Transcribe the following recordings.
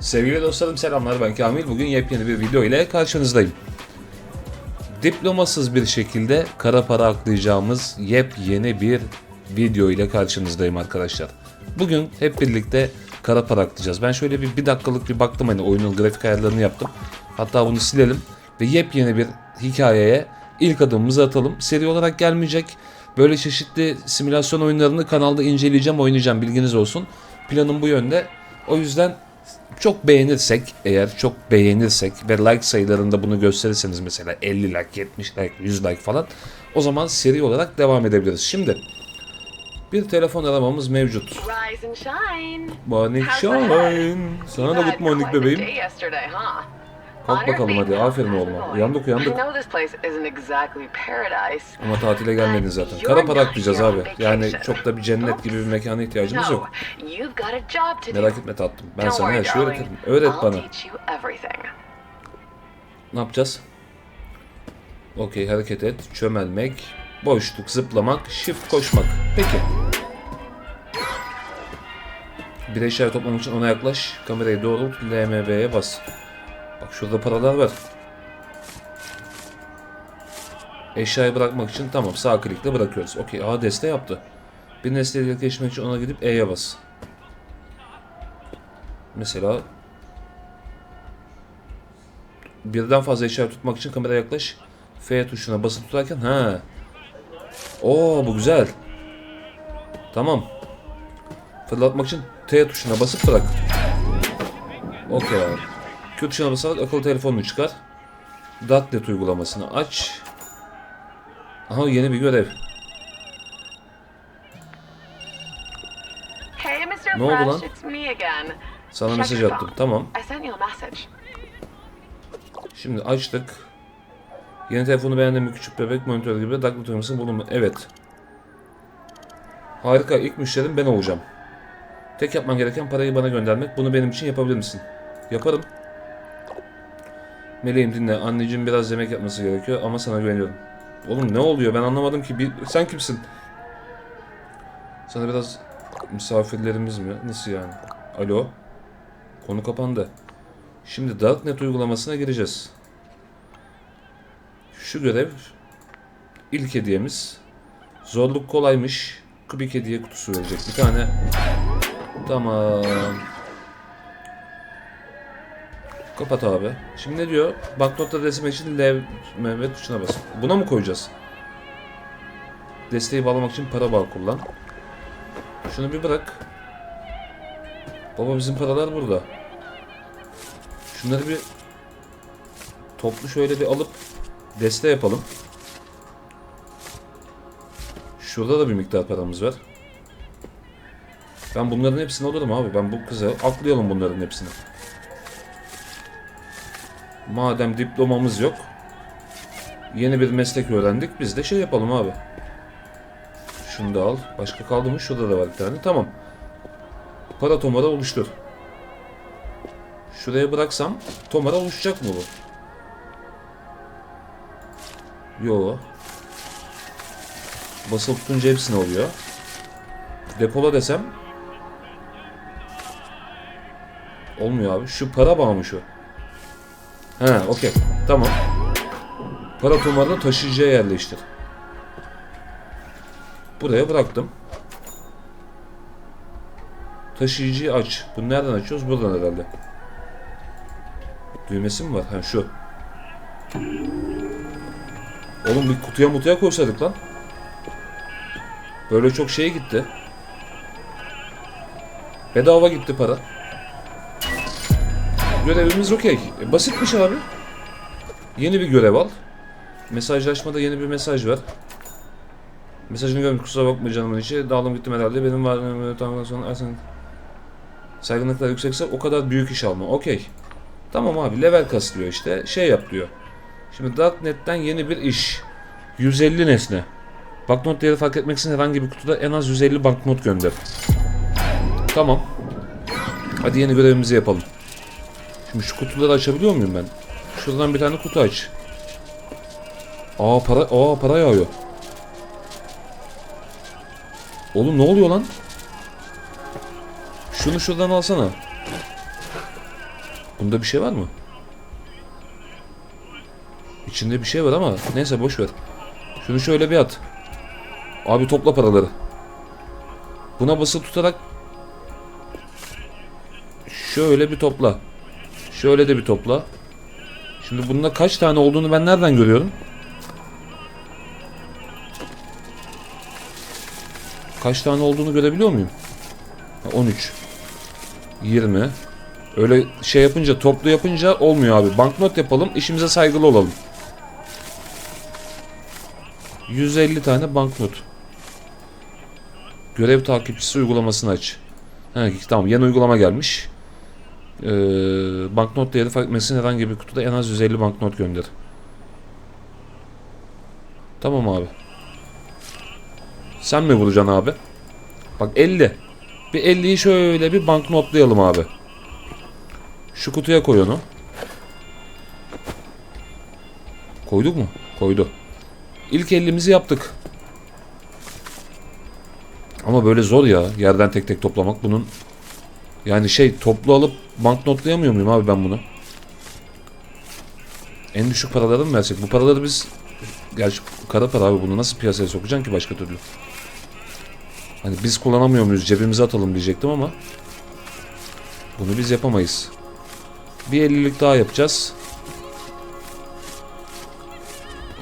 Sevgili dostlarım selamlar ben Kamil. Bugün yepyeni bir video ile karşınızdayım. Diplomasız bir şekilde kara para aklayacağımız yepyeni bir video ile karşınızdayım arkadaşlar. Bugün hep birlikte kara para aklayacağız. Ben şöyle bir, bir dakikalık bir baktım hani oyunun grafik ayarlarını yaptım. Hatta bunu silelim ve yepyeni bir hikayeye ilk adımımızı atalım. Seri olarak gelmeyecek. Böyle çeşitli simülasyon oyunlarını kanalda inceleyeceğim, oynayacağım bilginiz olsun. Planım bu yönde. O yüzden çok beğenirsek eğer çok beğenirsek ve like sayılarında bunu gösterirseniz mesela 50 like, 70 like, 100 like falan o zaman seri olarak devam edebiliriz. Şimdi bir telefon aramamız mevcut. Rise and shine. Morning shine. Sana da good morning bebeğim. Kalk bakalım hadi aferin going? Uyandık uyandık. Ama tatile gelmedin zaten. Kara para aklayacağız abi. Yani çok da bir cennet gibi bir mekana ihtiyacımız yok. Merak etme tatlım. Ben sana her şeyi öğretirim. Öğret bana. Ne yapacağız? Okey hareket et. Çömelmek. Boşluk zıplamak. Shift koşmak. Peki. Bir eşya toplamak için ona yaklaş. Kamerayı doğrult. LMB'ye bas. Bak şurada paralar var. Eşyayı bırakmak için tamam sağ klikle bırakıyoruz. Okey. Aa deste yaptı. Bir nesneyle geçmek için ona gidip E'ye bas. Mesela birden fazla eşya tutmak için kameraya yaklaş. F tuşuna basıp tutarken ha. Oo bu güzel. Tamam. Fırlatmak için T tuşuna basıp bırak. Okey abi. Q tuşuna basarak akıllı telefonunu çıkar. Datlet uygulamasını aç. Aha yeni bir görev. Hey, Mr. Ne oldu lan? Sana mesaj attım. Tamam. Şimdi açtık. Yeni telefonu beğendim mi küçük bebek monitör gibi dakika uygulamasını buldum mu? Evet. Harika. İlk müşterim ben olacağım. Tek yapman gereken parayı bana göndermek. Bunu benim için yapabilir misin? Yaparım. Meleğim dinle. Anneciğim biraz yemek yapması gerekiyor ama sana güveniyorum. Oğlum ne oluyor? Ben anlamadım ki. Bir... Sen kimsin? Sana biraz misafirlerimiz mi? Nasıl yani? Alo? Konu kapandı. Şimdi Darknet uygulamasına gireceğiz. Şu görev ilk hediyemiz. Zorluk kolaymış. Kubik hediye kutusu verecek. Bir tane. Tamam. Kapat abi. Şimdi ne diyor? Banknotta resim için L Mehmet tuşuna bas. Buna mı koyacağız? Desteği bağlamak için para bağ kullan. Şunu bir bırak. Baba bizim paralar burada. Şunları bir toplu şöyle bir alıp deste yapalım. Şurada da bir miktar paramız var. Ben bunların hepsini alırım abi. Ben bu kıza aklayalım bunların hepsini. Madem diplomamız yok. Yeni bir meslek öğrendik. Biz de şey yapalım abi. Şunu da al. Başka kaldı mı? Şurada da var bir tane. Tamam. Para tomara oluştur. Şuraya bıraksam tomara oluşacak mı bu? Yo. Basılı tutunca hepsine oluyor. Depola desem Olmuyor abi. Şu para bağı mı şu? He okey. Tamam. Para tomarını taşıyıcıya yerleştir. Buraya bıraktım. Taşıyıcıyı aç. Bunu nereden açıyoruz? Buradan herhalde. Düğmesi mi var? Ha şu. Oğlum bir kutuya mutuya koysaydık lan. Böyle çok şeye gitti. Bedava gitti para. Görevimiz okey. E, basitmiş abi. Yeni bir görev al. Mesajlaşmada yeni bir mesaj var. Mesajını görmüş kusura bakma canımın içi. Dağılım gittim herhalde. Benim var tamamdan sonra Ersen saygınlıklar yüksekse o kadar büyük iş alma. Okey. Tamam abi level kasılıyor işte. Şey yap diyor. Şimdi Darknet'ten yeni bir iş. 150 nesne. Banknot değeri fark etmek için herhangi bir kutuda en az 150 banknot gönder. Tamam. Hadi yeni görevimizi yapalım. Şimdi şu kutuları açabiliyor muyum ben? Şuradan bir tane kutu aç. Aa para, aa para yağıyor. Oğlum ne oluyor lan? Şunu şuradan alsana. Bunda bir şey var mı? İçinde bir şey var ama neyse boş ver. Şunu şöyle bir at. Abi topla paraları. Buna basılı tutarak şöyle bir topla. Şöyle de bir topla. Şimdi bunda kaç tane olduğunu ben nereden görüyorum? Kaç tane olduğunu görebiliyor muyum? Ha, 13 20 Öyle şey yapınca toplu yapınca olmuyor abi. Banknot yapalım işimize saygılı olalım. 150 tane banknot. Görev takipçisi uygulamasını aç. Ha, tamam yeni uygulama gelmiş. Ee, banknot değeri fark etmesin herhangi bir kutuda en az 150 banknot gönder. Tamam abi. Sen mi vuracaksın abi? Bak 50. Bir 50'yi şöyle bir banknotlayalım abi. Şu kutuya koy onu. Koyduk mu? Koydu. İlk 50'mizi yaptık. Ama böyle zor ya yerden tek tek toplamak bunun. Yani şey toplu alıp banknotlayamıyor muyum abi ben bunu? En düşük paraları mı versek? Bu paraları biz Gerçi kara para abi bunu nasıl piyasaya sokacaksın ki başka türlü? Hani biz kullanamıyor muyuz cebimize atalım diyecektim ama bunu biz yapamayız. Bir 50'lik daha yapacağız.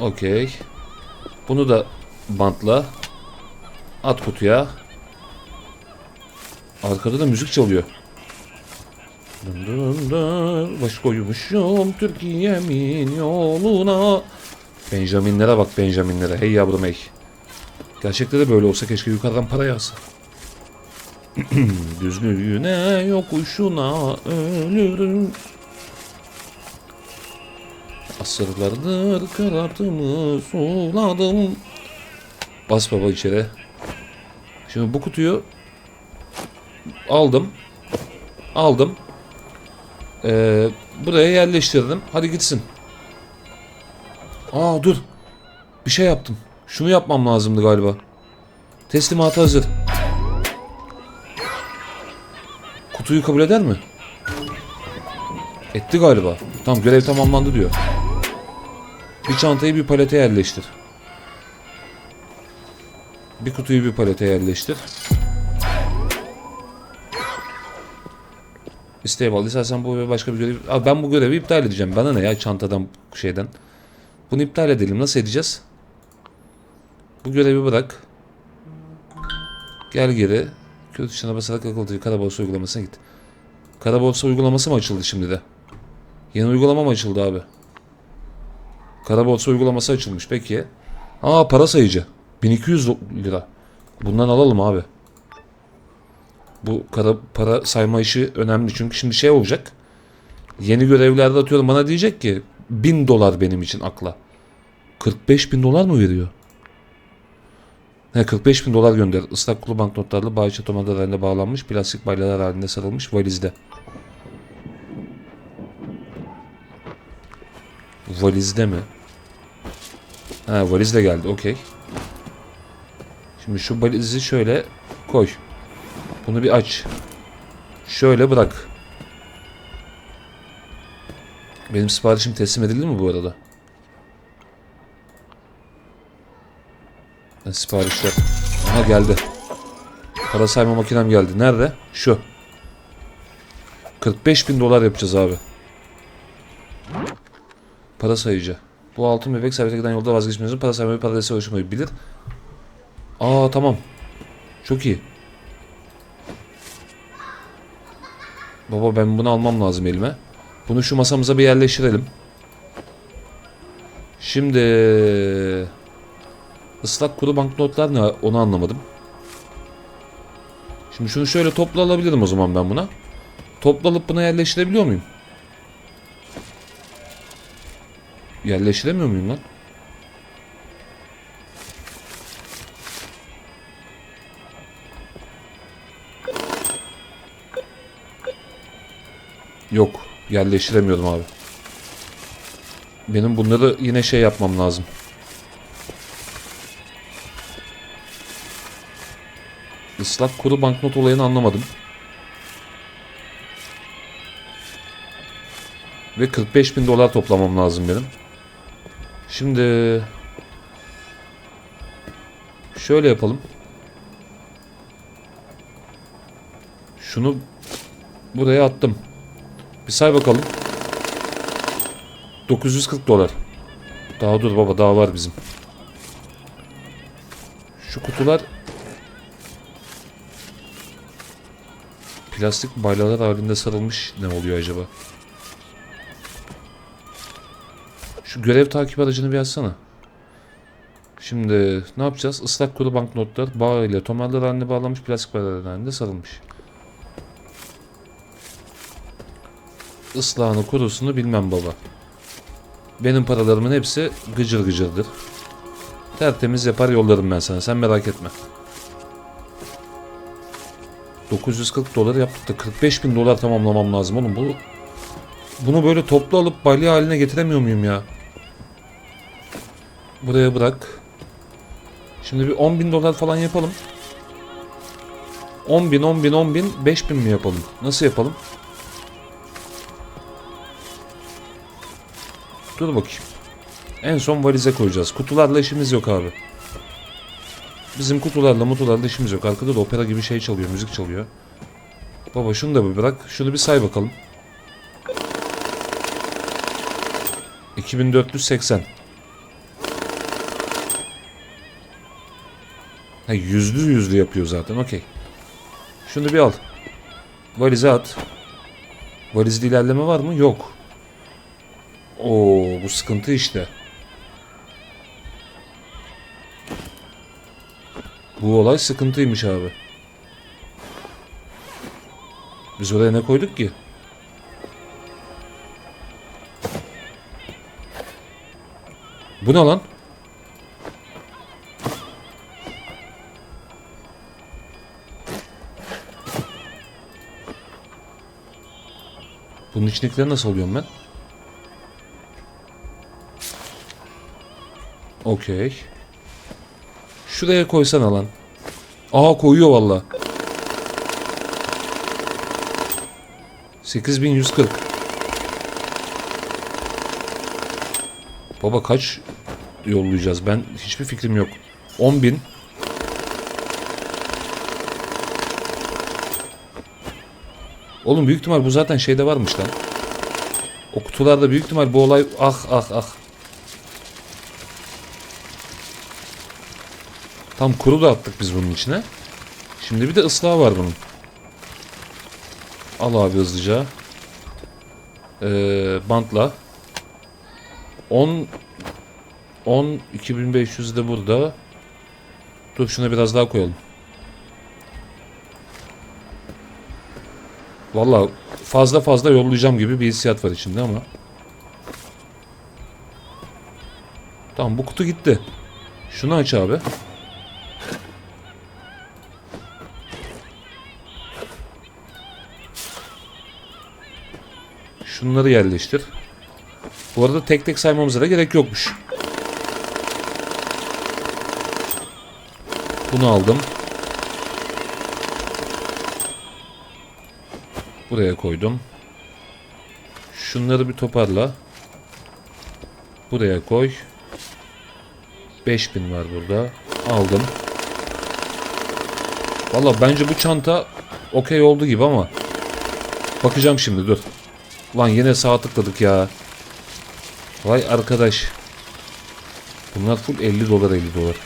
Okey. Bunu da bantla. At kutuya. Arkada da müzik çalıyor. Dın dın dın, Baş koymuşum Türkiye'min yoluna. Benjaminlere bak Benjaminlere. Hey yavrum hey. Gerçekte de böyle olsa keşke yukarıdan para yağsa. Düzlüğüne yokuşuna ölürüm. Asırlardır kanatımı suladım. Bas baba içeri. Şimdi bu kutuyu aldım. Aldım. Ee, buraya yerleştirdim. Hadi gitsin. Aa dur. Bir şey yaptım. Şunu yapmam lazımdı galiba. Teslimatı hazır. Kutuyu kabul eder mi? Etti galiba. Tamam görev tamamlandı diyor. Bir çantayı bir palete yerleştir. Bir kutuyu bir palete yerleştir. İsteğe bağlı. İstersen bu başka bir görev... Abi ben bu görevi iptal edeceğim. Bana ne ya çantadan şeyden. Bunu iptal edelim. Nasıl edeceğiz? Bu görevi bırak. Gel geri. Kötü tuşuna basarak akıllıcı karaborsa uygulamasına git. Karaborsa uygulaması mı açıldı şimdi de? Yeni uygulama mı açıldı abi? Karaborsa uygulaması açılmış. Peki. Aa para sayıcı. 1200 lira. Bundan alalım abi. Bu kara para sayma işi önemli çünkü şimdi şey olacak. Yeni görevlerde atıyorum bana diyecek ki 1000 dolar benim için akla. 45 bin dolar mı veriyor? He 45 bin dolar gönder. Islak kulu banknotlarla bağış otomatlar halinde bağlanmış plastik balyalar halinde sarılmış valizde. Valizde mi? Ha valizde geldi okey. Şimdi şu valizi şöyle koy. Bunu bir aç. Şöyle bırak. Benim siparişim teslim edildi mi bu arada? Ha, siparişler. Aha geldi. Para sayma makinem geldi. Nerede? Şu. 45 bin dolar yapacağız abi. Para sayıcı. Bu altın bebek servete giden yolda vazgeçmiyorsun. Para saymayı paradese oluşmayı bilir. Aa tamam. Çok iyi. Baba ben bunu almam lazım elime. Bunu şu masamıza bir yerleştirelim. Şimdi ıslak kuru banknotlar ne onu anlamadım. Şimdi şunu şöyle topla alabilirim o zaman ben buna. Topla alıp buna yerleştirebiliyor muyum? Yerleştiremiyor muyum lan? Yok. Yerleştiremiyorum abi. Benim bunları yine şey yapmam lazım. Islak kuru banknot olayını anlamadım. Ve 45 bin dolar toplamam lazım benim. Şimdi şöyle yapalım. Şunu buraya attım. Bir say bakalım. 940 dolar. Daha dur baba daha var bizim. Şu kutular plastik baylalar halinde sarılmış ne oluyor acaba? Şu görev takip aracını bir açsana. Şimdi ne yapacağız? Islak kuru banknotlar bağ ile tomarlar haline bağlanmış plastik bayralar halinde sarılmış. Islahını kurusunu bilmem baba. Benim paralarımın hepsi gıcır gıcırdır. Tertemiz yapar yollarım ben sana sen merak etme. 940 dolar yaptık da 45 bin dolar tamamlamam lazım oğlum bu bunu böyle toplu alıp balya haline getiremiyor muyum ya? Buraya bırak. Şimdi bir 10 bin dolar falan yapalım. 10 bin, 10 bin, 10 bin, 5 bin mi yapalım? Nasıl yapalım? Dur bakayım. En son valize koyacağız. Kutularla işimiz yok abi. Bizim kutularla mutularla işimiz yok. Arkada da opera gibi şey çalıyor, müzik çalıyor. Baba şunu da bir bırak. Şunu bir say bakalım. 2480. Ha yüzlü yüzlü yapıyor zaten. Okey. Şunu bir al. Valize at. Valizde ilerleme var mı? Yok. Oo bu sıkıntı işte. Bu olay sıkıntıymış abi. Biz oraya ne koyduk ki? Bu ne lan? Bunun içindekileri nasıl alıyorum ben? Okey. Şuraya koysana lan. Aa koyuyor valla. 8140. Baba kaç yollayacağız? Ben hiçbir fikrim yok. 10.000. Oğlum büyük ihtimal bu zaten şeyde varmış lan. O kutularda büyük ihtimal bu olay ah ah ah. Tam kuru da attık biz bunun içine. Şimdi bir de ıslahı var bunun. Al abi hızlıca. Ee, bantla. 10 10 2500 de burada. Dur şuna biraz daha koyalım. Valla fazla fazla yollayacağım gibi bir hissiyat var içinde ama. Tamam bu kutu gitti. Şunu aç abi. Şunları yerleştir. Bu arada tek tek saymamıza da gerek yokmuş. Bunu aldım. Buraya koydum. Şunları bir toparla. Buraya koy. 5000 var burada. Aldım. Valla bence bu çanta okey oldu gibi ama bakacağım şimdi dur. Lan yine sağ tıkladık ya. Vay arkadaş. Bunlar full 50 dolar 50 dolar.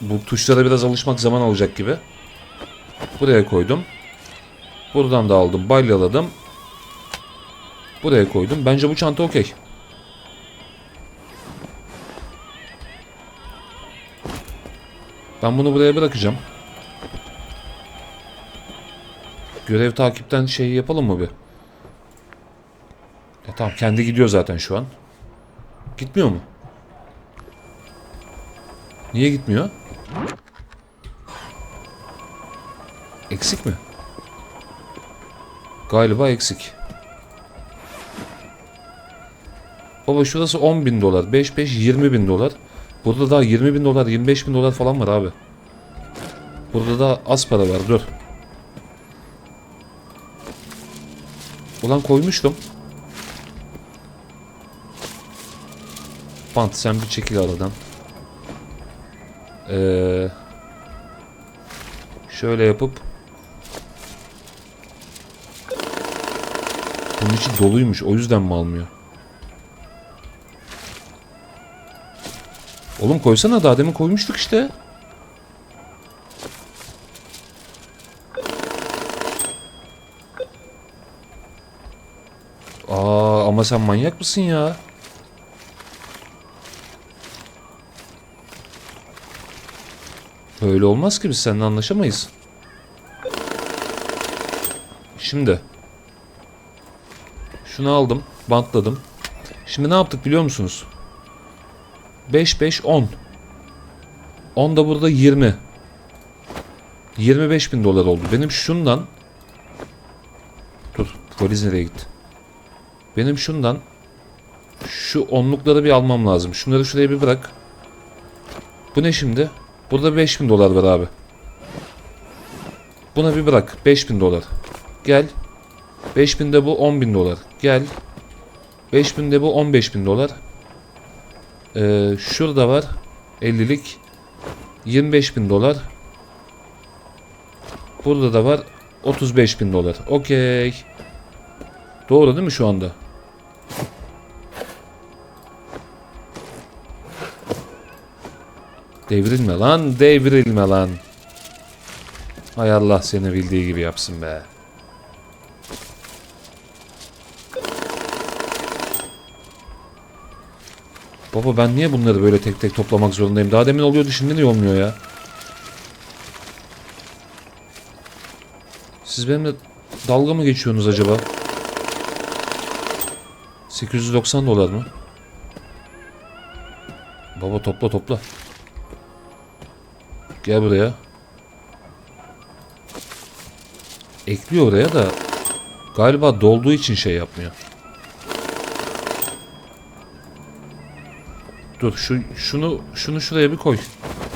Bu tuşlara biraz alışmak zaman alacak gibi. Buraya koydum. Buradan da aldım. Balyaladım. Buraya koydum. Bence bu çanta okey. Ben bunu buraya bırakacağım. Görev takipten şey yapalım mı bir? Ya tamam kendi gidiyor zaten şu an. Gitmiyor mu? Niye gitmiyor? Eksik mi? Galiba eksik. Baba şurası 10 bin dolar. 5 5 20 bin dolar. Burada daha 20 bin dolar 25 bin dolar falan var abi. Burada da az para var dur. Ulan koymuştum. Bant sen bir çekil aradan. Ee, şöyle yapıp bunun içi doluymuş. O yüzden mi almıyor? Oğlum koysana daha demin koymuştuk işte. Sen manyak mısın ya? Böyle olmaz ki biz seninle anlaşamayız. Şimdi. Şunu aldım. Bantladım. Şimdi ne yaptık biliyor musunuz? 5 5 10. 10 da burada 20. 25 bin dolar oldu. Benim şundan Dur polis nereye gitti? Benim şundan şu onlukları bir almam lazım. Şunları şuraya bir bırak. Bu ne şimdi? Burada 5000 dolar var abi. Buna bir bırak. 5000 dolar. Gel. 5000 de bu 10.000 dolar. Gel. 5000 de bu 15.000 dolar. Ee, şurada var 50'lik 25.000 dolar. Burada da var 35.000 dolar. Okey. Doğru değil mi şu anda? Devrilme lan, devrilme lan. Hay Allah seni bildiği gibi yapsın be. Baba ben niye bunları böyle tek tek toplamak zorundayım? Daha demin oluyordu şimdi niye olmuyor ya? Siz benimle dalga mı geçiyorsunuz acaba? 890 dolar mı? Baba topla topla. Gel buraya. Ekliyor oraya da galiba dolduğu için şey yapmıyor. Dur şu şunu şunu şuraya bir koy.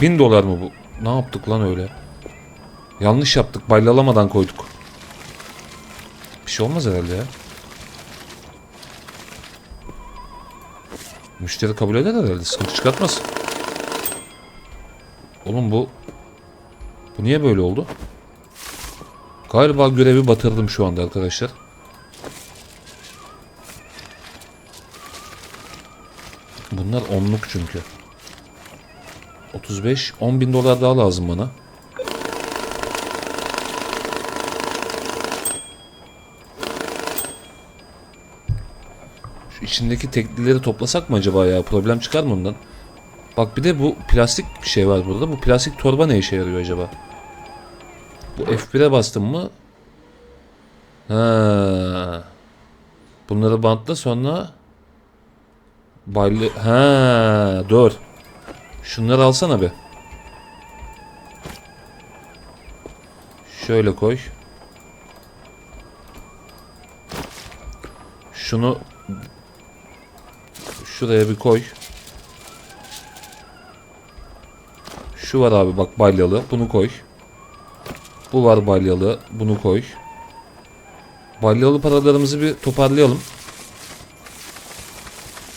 Bin dolar mı bu? Ne yaptık lan öyle? Yanlış yaptık. Baylalamadan koyduk. Bir şey olmaz herhalde ya. Müşteri kabul eder herhalde. Sıkıntı çıkartmaz. Oğlum bu... Bu niye böyle oldu? Galiba görevi batırdım şu anda arkadaşlar. Bunlar onluk çünkü. 35, 10 bin dolar daha lazım bana. Şu içindeki teklileri toplasak mı acaba ya? Problem çıkar mı ondan? Bak bir de bu plastik bir şey var burada. Bu plastik torba ne işe yarıyor acaba? Bu F1'e bastım mı? Ha. Bunları bantla sonra Baylı... Ha, dur. Şunları alsana be. Şöyle koy. Şunu şuraya bir koy. Şu var abi bak balyalı. Bunu koy. Bu var balyalı. Bunu koy. Balyalı paralarımızı bir toparlayalım.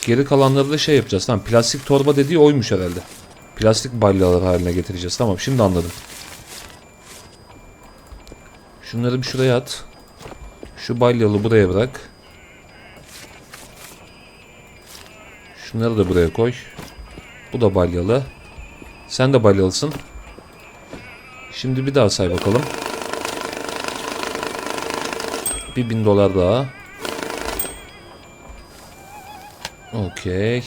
Geri kalanları da şey yapacağız. Tamam plastik torba dediği oymuş herhalde. Plastik balyalar haline getireceğiz. Tamam şimdi anladım. Şunları bir şuraya at. Şu balyalı buraya bırak. Şunları da buraya koy. Bu da balyalı. Sen de balyalısın. Şimdi bir daha say bakalım. Bir bin dolar daha. Okey.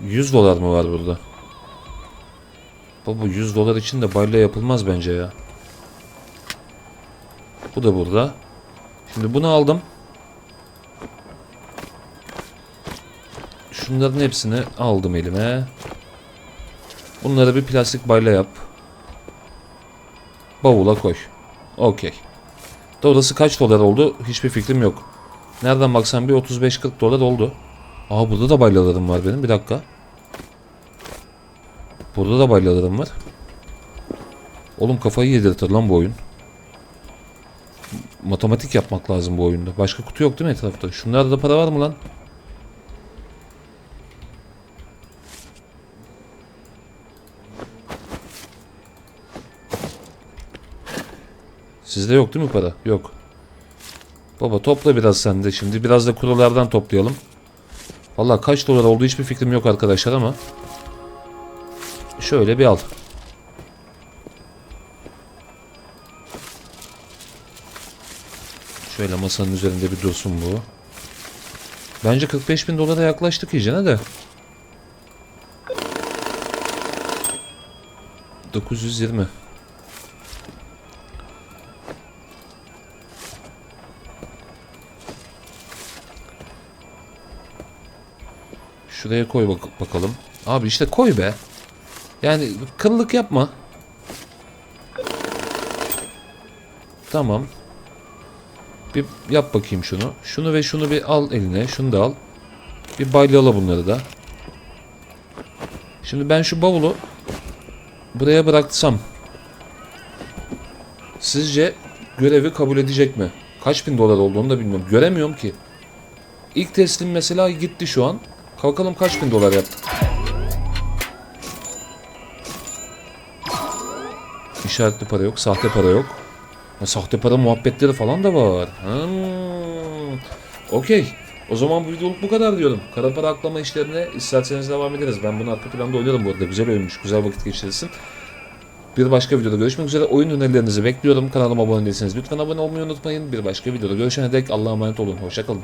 100 dolar mı var burada? Baba 100 dolar için de balya yapılmaz bence ya. Bu da burada. Şimdi bunu aldım. Şunların hepsini aldım elime. Bunları bir plastik balya yap. Bavula koy. Okey. Orası kaç dolar oldu? Hiçbir fikrim yok. Nereden baksan bir 35-40 dolar oldu. Aa burada da balyalarım var benim. Bir dakika. Burada da balyalarım var. Oğlum kafayı yedirtir lan bu oyun. matematik yapmak lazım bu oyunda. Başka kutu yok değil mi etrafta? Şunlarda da para var mı lan? Sizde yok değil mi para? Yok. Baba topla biraz sen de şimdi. Biraz da kurulardan toplayalım. Valla kaç dolar oldu hiçbir fikrim yok arkadaşlar ama. Şöyle bir al. Şöyle masanın üzerinde bir dursun bu. Bence 45 bin dolara yaklaştık iyicene de. 920. Şuraya koy bak bakalım. Abi işte koy be. Yani kıllık yapma. Tamam. Bir yap bakayım şunu. Şunu ve şunu bir al eline. Şunu da al. Bir balyala bunları da. Şimdi ben şu bavulu buraya bıraksam sizce görevi kabul edecek mi? Kaç bin dolar olduğunu da bilmiyorum. Göremiyorum ki. İlk teslim mesela gitti şu an. Kalkalım kaç bin dolar yaptık. İşaretli para yok, sahte para yok. Ha, sahte para muhabbetleri falan da var. Hmm. Okey. O zaman bu videoluk bu kadar diyorum. Kara para aklama işlerine isterseniz devam ederiz. Ben bunu arka planda oynarım bu arada. Güzel oyunmuş. Güzel vakit geçirirsin. Bir başka videoda görüşmek üzere. Oyun önerilerinizi bekliyorum. Kanalıma abone değilseniz lütfen abone olmayı unutmayın. Bir başka videoda görüşene dek Allah'a emanet olun. Hoşçakalın.